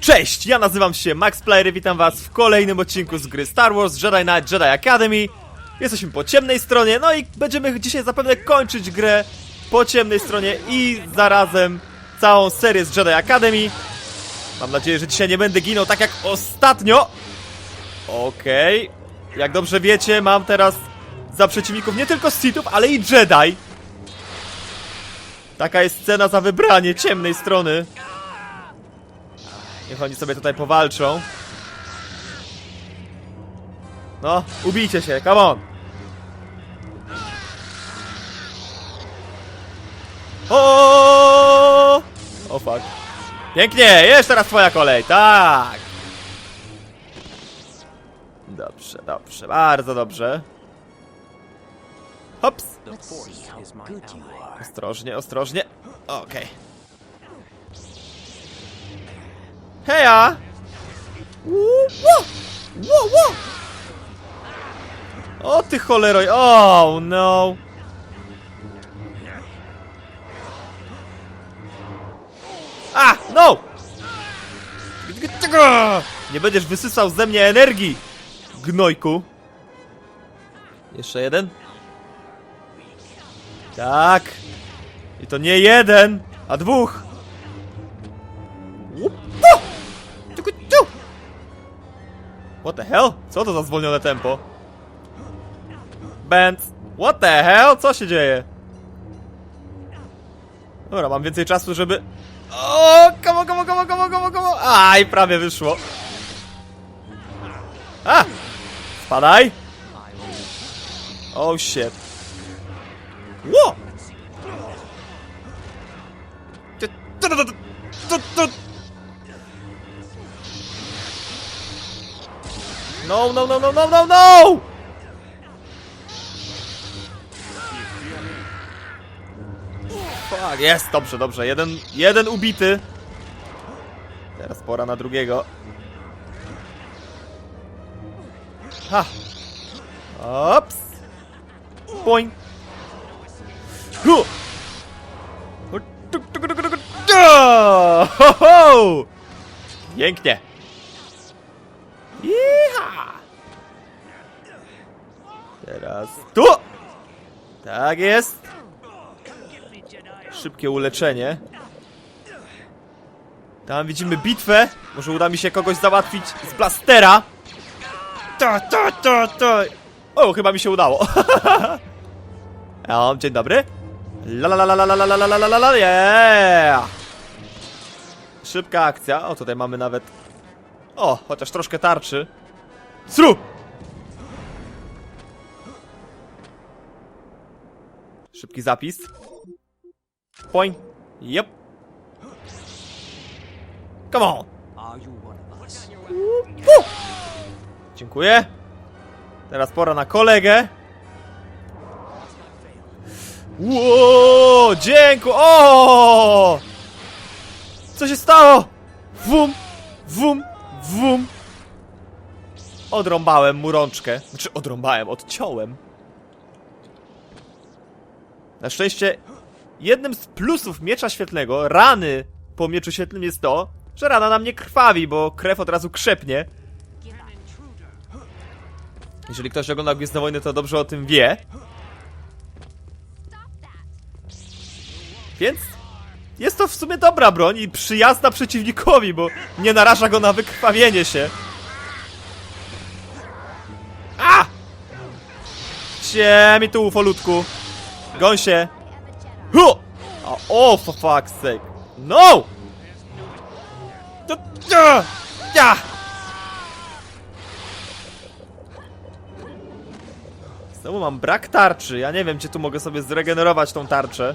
Cześć, ja nazywam się Max Player witam was w kolejnym odcinku z gry Star Wars Jedi Knight Jedi Academy. Jesteśmy po ciemnej stronie, no i będziemy dzisiaj zapewne kończyć grę po ciemnej stronie i zarazem całą serię z Jedi Academy. Mam nadzieję, że dzisiaj nie będę ginął tak jak ostatnio. Okej. Jak dobrze wiecie, mam teraz za przeciwników nie tylko Sithów, ale i Jedi. Taka jest cena za wybranie ciemnej strony. Niech oni sobie tutaj powalczą. No, ubijcie się, come on! O! O fuck. Pięknie, jeszcze raz twoja kolej, tak! Dobrze, dobrze, bardzo dobrze. Hops! Ostrożnie, ostrożnie. Okej. Heja! Wo! O ty choleroj, oh no! A, no! Nie będziesz wysysał ze mnie energii, gnojku. Jeszcze jeden? Tak. I to nie jeden, a dwóch. What the hell? Co to za zwolnione tempo? Benz. What the hell? Co się dzieje? Dobra, mam więcej czasu, żeby... O, komo, komo, komo, komo, komo, komo. Aj, prawie wyszło. A! Spadaj. Oh shit. Ło! Tu, No, no, no, no, no, no, no! Fuck, jest, dobrze, dobrze. Jeden, jeden ubity. Teraz pora na drugiego. Ha! Ops! Boing! Hu! Pięknie! Teraz tu! Tak jest! Szybkie uleczenie. Tam widzimy bitwę. Może uda mi się kogoś załatwić z blastera. To, to, to, to. O, chyba mi się udało. O, dzień dobry. La la la la la la la la la la yeah! Szybka akcja. O, tutaj mamy nawet... O, chociaż troszkę tarczy. Sru! Szybki zapis. Poing. Yep. Come on. Dziękuję. Teraz pora na kolegę. Ło, dziękuję. O! Co się stało? Wum, wum, wum. Odrąbałem mu rączkę. Znaczy odrąbałem, odciąłem. Na szczęście jednym z plusów miecza świetlnego, rany po mieczu świetlnym jest to, że rana nam nie krwawi, bo krew od razu krzepnie. Jeżeli ktoś ogląda Gwiezdne Wojny, to dobrze o tym wie. Więc jest to w sumie dobra broń i przyjazna przeciwnikowi, bo nie naraża go na wykrwawienie się. A! Cie mi tu, ufolutku. Goń się. Hu! O, o, for fuck's sake. No! Ja! Znowu mam brak tarczy. Ja nie wiem, czy tu mogę sobie zregenerować tą tarczę.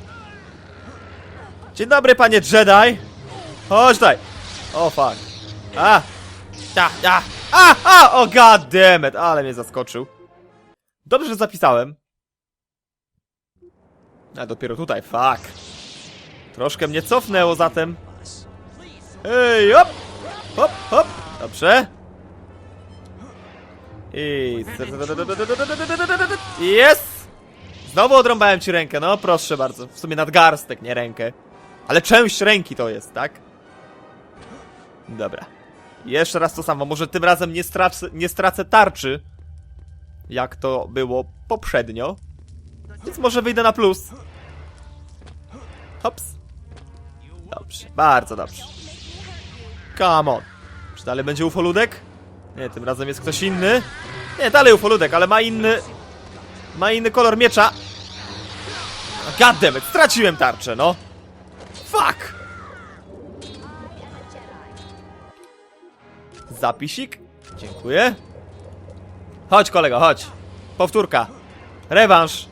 Dzień dobry, panie Jedi. Chodź tutaj. O, fuck. A! Ja, ja! A! A! O, god damn it! Ale mnie zaskoczył. Dobrze, że zapisałem. A dopiero tutaj, fuck. Troszkę mnie cofnęło zatem. Ej, hop! Hop, hop! Dobrze. I... Jest! Znowu odrąbałem ci rękę, no proszę bardzo. W sumie nadgarstek, nie rękę. Ale część ręki to jest, tak? Dobra. Jeszcze raz to samo. Może tym razem nie stracę, nie stracę tarczy. Jak to było poprzednio. Więc może wyjdę na plus. Hops. Dobrze, bardzo dobrze. Come on. Czy dalej będzie ufoludek? Nie, tym razem jest ktoś inny. Nie, dalej ufoludek, ale ma inny... Ma inny kolor miecza. Goddammit, straciłem tarczę, no. Fuck! Zapisik? Dziękuję. Chodź kolego, chodź. Powtórka. Rewanż.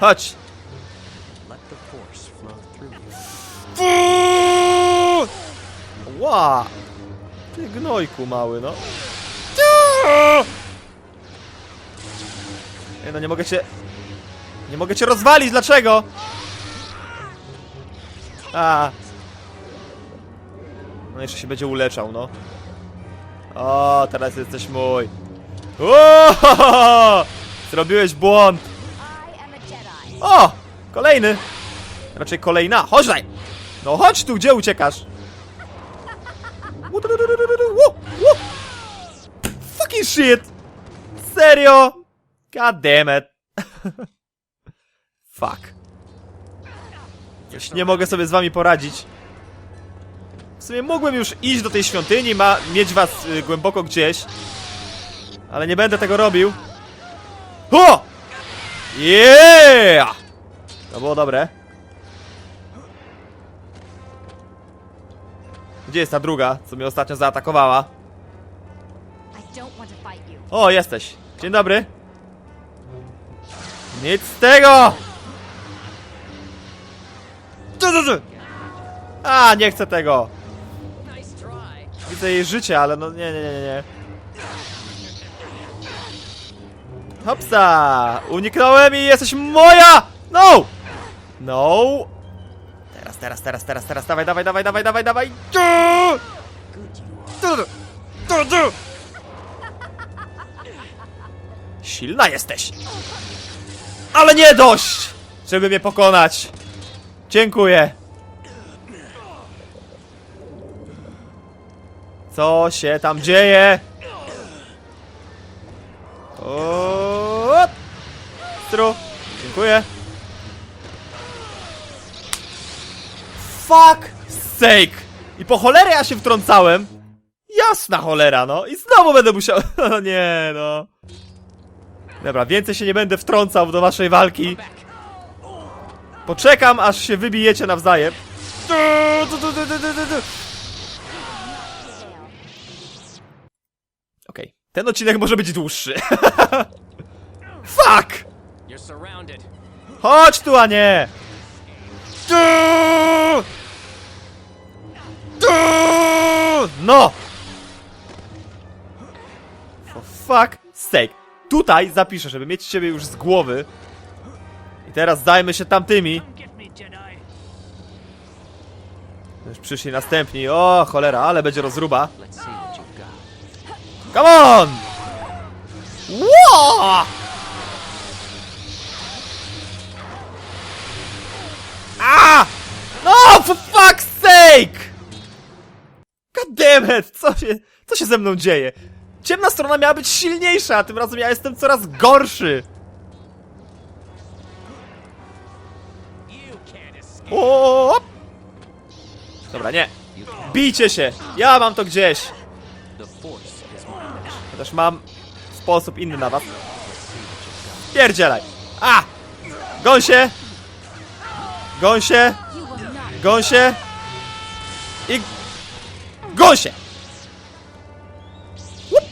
Chodź. Ła! Ty gnojku mały, no. No, nie mogę cię... Nie mogę cię rozwalić, dlaczego? A. No jeszcze się będzie uleczał, no. O, teraz jesteś mój. O! Zrobiłeś błąd. O! Kolejny! Raczej kolejna. Chodź tutaj! No chodź tu, gdzie uciekasz? Fucking shit! Serio? God damn it. Fuck. Coś nie mogę sobie z wami poradzić. W sumie mógłbym już iść do tej świątyni, ma mieć was y, głęboko gdzieś. Ale nie będę tego robił. O! Yeah! To było dobre. Gdzie jest ta druga, co mnie ostatnio zaatakowała? O, jesteś. Dzień dobry. Nic z tego! A, nie chcę tego. Widzę jej życie, ale no nie, nie, nie, nie, nie. Hopsa! Uniknąłem i jesteś moja! No! No! Teraz, teraz, teraz, teraz, teraz, dawaj, dawaj, dawaj, dawaj, dawaj, dawaj! Silna jesteś! Ale nie dość! Żeby mnie pokonać! Dziękuję! Co się tam dzieje? O! Stru! Dziękuję! Fuck sake! I po cholerę ja się wtrącałem! Jasna cholera, no! I znowu będę musiał... No nie, no... Dobra, więcej się nie będę wtrącał do waszej walki. Poczekam, aż się wybijecie nawzajem. Okej, ten odcinek może być dłuższy. Fuck! Chodź tu, a nie! Du! Du! No! For fuck sake. Tutaj zapiszę, żeby mieć ciebie już z głowy. I teraz zajmę się tamtymi. Już przyszli następni. O, cholera, ale będzie rozruba. Come on! Ło! A! No, for fuck's sake! God damn it! Co się, co się ze mną dzieje? Ciemna strona miała być silniejsza, a tym razem ja jestem coraz gorszy. O! Dobra, nie. Bijcie się! Ja mam to gdzieś! Chociaż mam sposób inny na was. Pierdzielaj! A! Goń Goń się! I... Łup!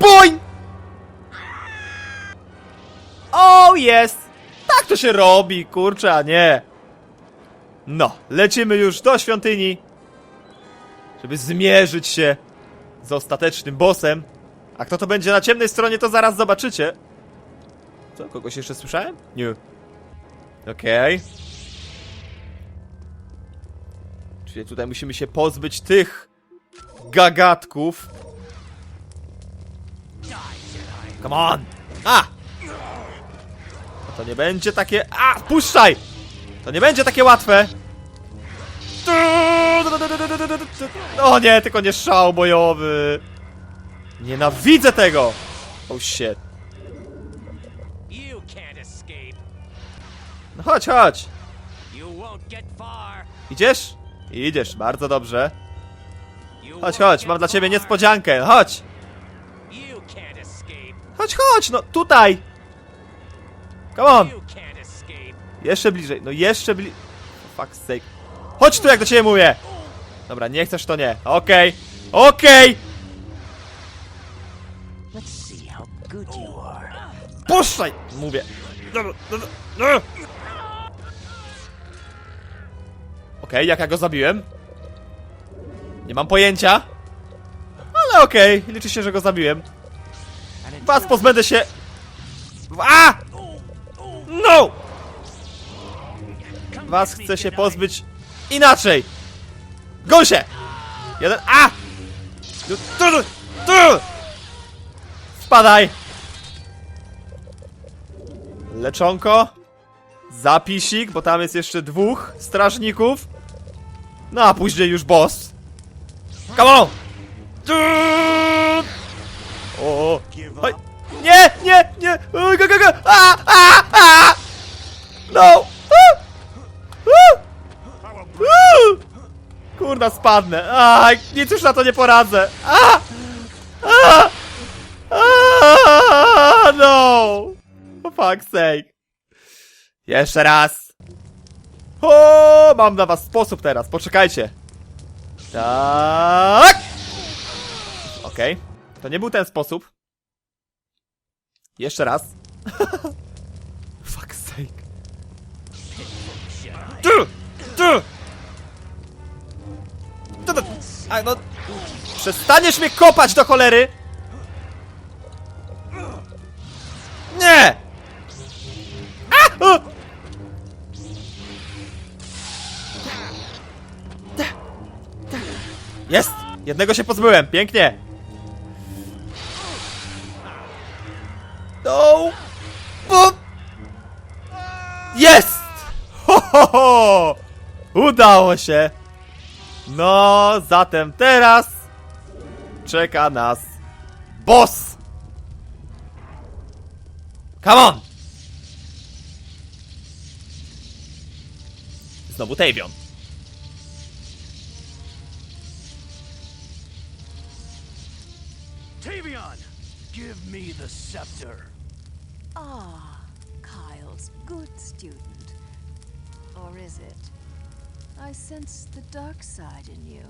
Boing! O, jest! Tak to się robi, kurczę, a nie! No, lecimy już do świątyni, żeby zmierzyć się z ostatecznym bossem. A kto to będzie na ciemnej stronie, to zaraz zobaczycie. Co, kogoś jeszcze słyszałem? Nie. Okej. Czyli tutaj musimy się pozbyć tych gagatków. Come on! A! To nie będzie takie... A! Puszczaj! To nie będzie takie łatwe! O nie, tylko nie szał bojowy. Nienawidzę tego. Oh shit. Chodź, chodź. Idziesz? Idziesz, bardzo dobrze. Chodź, chodź, mam dla ciebie niespodziankę. Chodź. Chodź, chodź, no tutaj. Come on. Jeszcze bliżej, no jeszcze bli... Fuck sake. Chodź tu, jak do ciebie mówię! Dobra, nie chcesz, to nie. Okej, okej! Good you are. Puszczaj! Mówię. Dobra, dobra, dobra. Okej, jak ja go zabiłem? Nie mam pojęcia. Ale okej, liczy się, że go zabiłem. Was pozbędę się... A! No! Was chcę się pozbyć inaczej! Goń się! Jeden... A! Tu, tu! Spadaj! Leczonko. Zapisik, bo tam jest jeszcze dwóch strażników. No a później już boss. Come on! O. Oj. Nie, nie, nie! Oj, Go, go, go! A, a, a! No! A! Kurna, spadnę. A, nic już na to nie poradzę. A! A! A! No! For fuck's sake. Jeszcze raz. O, mam dla was sposób teraz. Poczekajcie. Tak. Okej. To nie był ten sposób. Jeszcze raz. Fuck's sake. Tu! Tu! Tu. A, no... Przestaniesz mnie kopać do cholery! Nie! A! Jest! Jednego się pozbyłem, pięknie! No! Bo... Jest! Ho, ho, ho! Udało się! No, zatem teraz czeka nas boss! Come on! Znowu Tavion. The scepter. Ah, Kyle's good student. Or is it? I sense the dark side in you.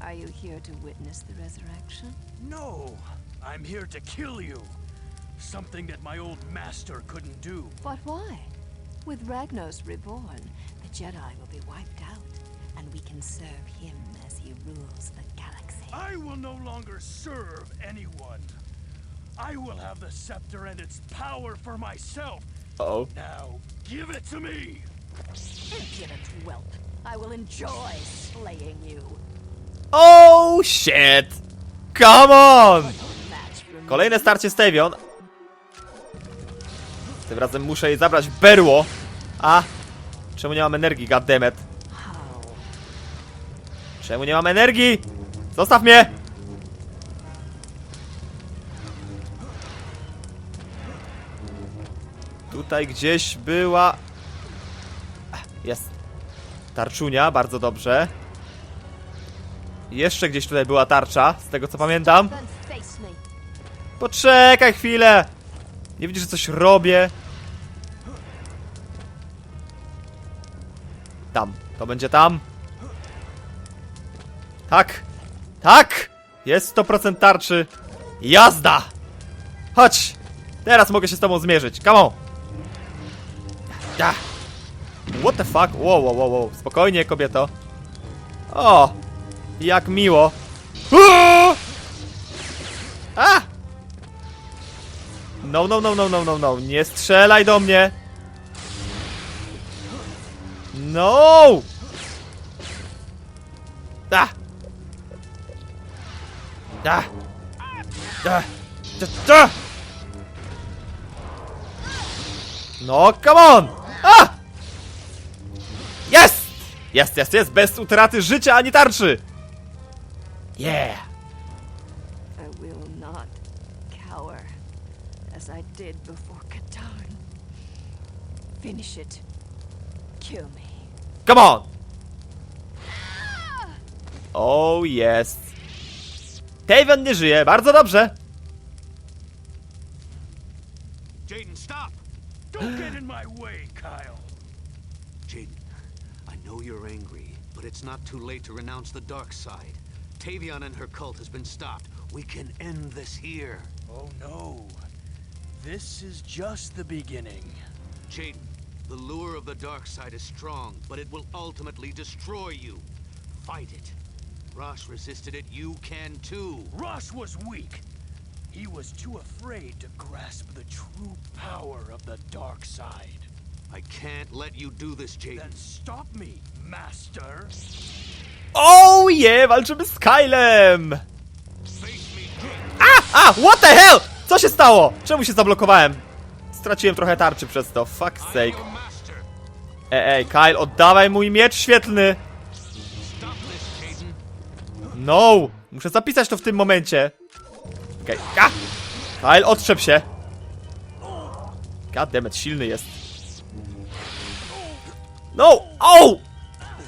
Are you here to witness the resurrection? No, I'm here to kill you. Something that my old master couldn't do. But why? With Ragnos reborn, the Jedi will be wiped out, and we can serve him as he rules the galaxy. I will no longer serve anyone. I will have the scepter and its power for myself. Uh oh. Now, give it to me! Impudent whelp! I will enjoy slaying you. Oh shit! Come on! Kolejne starcie z Tavion. Tym razem muszę jej zabrać berło. A! Czemu nie mam energii, goddammit? How? Czemu nie mam energii? Zostaw mnie! Tutaj gdzieś była... Jest. Tarczunia, bardzo dobrze. Jeszcze gdzieś tutaj była tarcza, z tego co pamiętam. Poczekaj chwilę! Nie widzisz, że coś robię? Tam. To będzie tam. Tak. Tak! Jest 100% tarczy. Jazda! Chodź! Teraz mogę się z tobą zmierzyć. Come on! Ja. What the fuck? Wow, wow, wow, wow. Spokojnie, kobieto. O! Jak miło. Uuu! A! No, no, no, no, no, no, no. Nie strzelaj do mnie. No! Da! Da! Da! Da! da! No, come on! A! Jest! Jest, jest, jest, bez utraty życia ani tarczy! Yeah! I will not cower as I did before Catan. Finish it. Kill me. Come on! Oh, jest. Taven nie żyje, bardzo dobrze. Jaden, stop! Don't get in my way, Kyle. Jaden, I know you're angry, but it's not too late to renounce the dark side. Tavion and her cult has been stopped. We can end this here. Oh no. This is just the beginning. Jaden, the lure of the dark side is strong, but it will ultimately destroy you. Fight it. Rosh resisted it, you can too. Ross was weak. He was too afraid to grasp the true power of the dark side. I can't let you do this, Jaden. Then stop me, Master. Oh yeah, walczymy z Kylem! Face me, Jaden. A, what the hell? Co się stało? Czemu się zablokowałem? Straciłem trochę tarczy przez to, fuck's I'm sake. Ej, ej, Kyle, oddawaj mój miecz świetlny! No! Muszę zapisać to w tym momencie. Okej, okay. Kyle, odczep się. Goddammit, silny jest. No! Oh!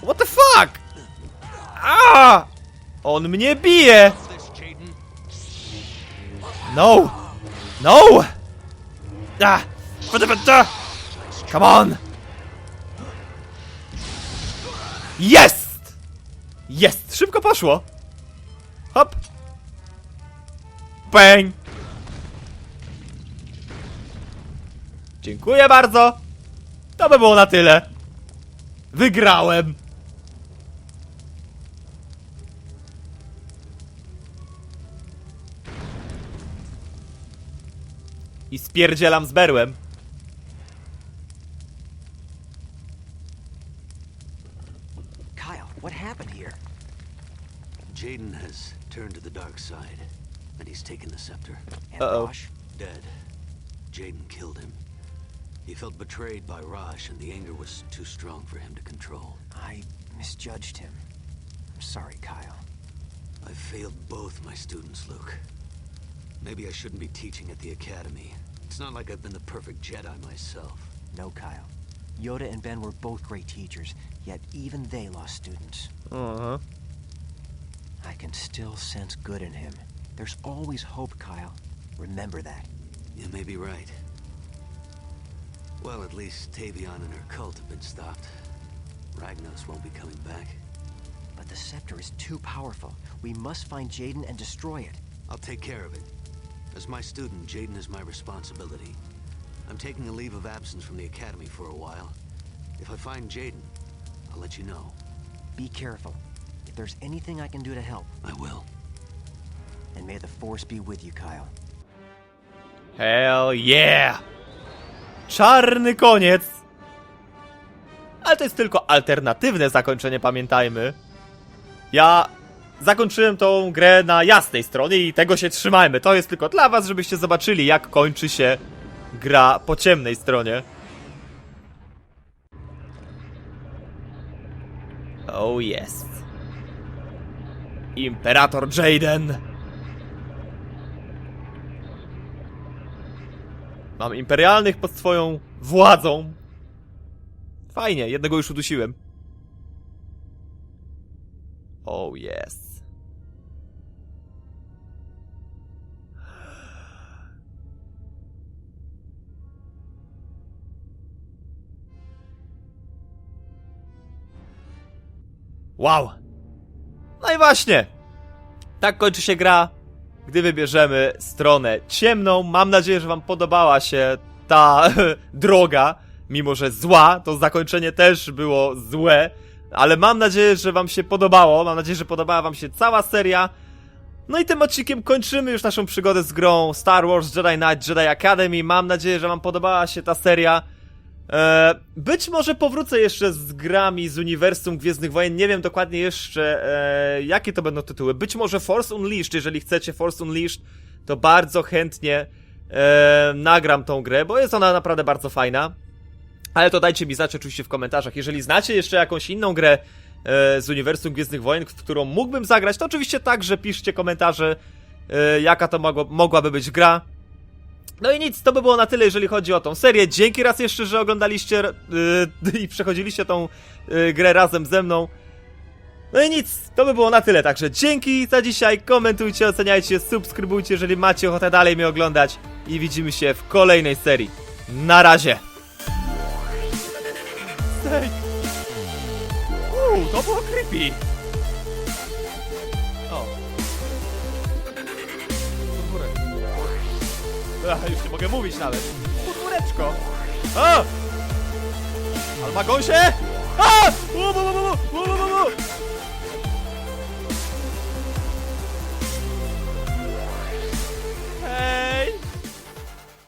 What the fuck? A! On mnie bije! No! No! Ah! Come on! Jest! Jest! Szybko poszło! Hop! Bang! Dziękuję bardzo! To by było na tyle. Wygrałem! I spierdzielam z berłem. Kyle, what happened here? Jaden has turned to the dark side, and he's taken the scepter. And Uh-oh. Dead. Jaden killed him. He felt betrayed by Raj, and the anger was too strong for him to control. I misjudged him. I'm sorry, Kyle. I failed both my students, Luke. Maybe I shouldn't be teaching at the academy. It's not like I've been the perfect Jedi myself. No, Kyle. Yoda and Ben were both great teachers, yet even they lost students. Uh-huh. I can still sense good in him. There's always hope, Kyle. Remember that. You may be right. Well, at least Tavion and her cult have been stopped. Ragnos won't be coming back. But the scepter is too powerful. We must find Jaden and destroy it. I'll take care of it. As my student, Jaden is my responsibility. I'm taking a leave of absence from the academy for a while. If I find Jaden, I'll let you know. Be careful. If there's anything I can do to help, I will. and may the Force be with you, Kyle. Hell yeah! Czarny koniec! Ale to jest tylko alternatywne zakończenie, pamiętajmy. Ja zakończyłem tą grę na jasnej stronie i tego się trzymajmy. To jest tylko dla was, żebyście zobaczyli, jak kończy się gra po ciemnej stronie. Oh jest. Imperator Jaden. Mam imperialnych pod swoją władzą. Fajnie, jednego już udusiłem. Oh yes. Wow. No i właśnie. Tak kończy się gra, gdy wybierzemy stronę ciemną. Mam nadzieję, że wam podobała się ta droga. Mimo, że zła, to zakończenie też było złe. Ale mam nadzieję, że wam się podobało. Mam nadzieję, że podobała wam się cała seria. No i tym odcinkiem kończymy już naszą przygodę z grą Star Wars Jedi Knight Jedi Academy. Mam nadzieję, że wam podobała się ta seria. E, być może powrócę jeszcze z grami z uniwersum Gwiezdnych Wojen. Nie wiem dokładnie jeszcze, e, jakie to będą tytuły. Być może Force Unleashed, jeżeli chcecie Force Unleashed, to bardzo chętnie e, nagram tą grę, bo jest ona naprawdę bardzo fajna. Ale to dajcie mi znać oczywiście w komentarzach. Jeżeli znacie jeszcze jakąś inną grę z uniwersum Gwiezdnych Wojen, w którą mógłbym zagrać, to oczywiście także piszcie komentarze, jaka to mogłaby być gra. No i nic, to by było na tyle, jeżeli chodzi o tą serię. Dzięki raz jeszcze, że oglądaliście yy, i przechodziliście tą yy, grę razem ze mną. No i nic, to by było na tyle, także dzięki za dzisiaj, komentujcie, oceniajcie, subskrybujcie, jeżeli macie ochotę dalej mnie oglądać i widzimy się w kolejnej serii. Na razie! Uuu, to było creepy! Już nie mogę mówić nawet. Podwóreczko. A! Ale ma gąsie? A! U, bu, bu, bu, bu, bu, bu. Hej!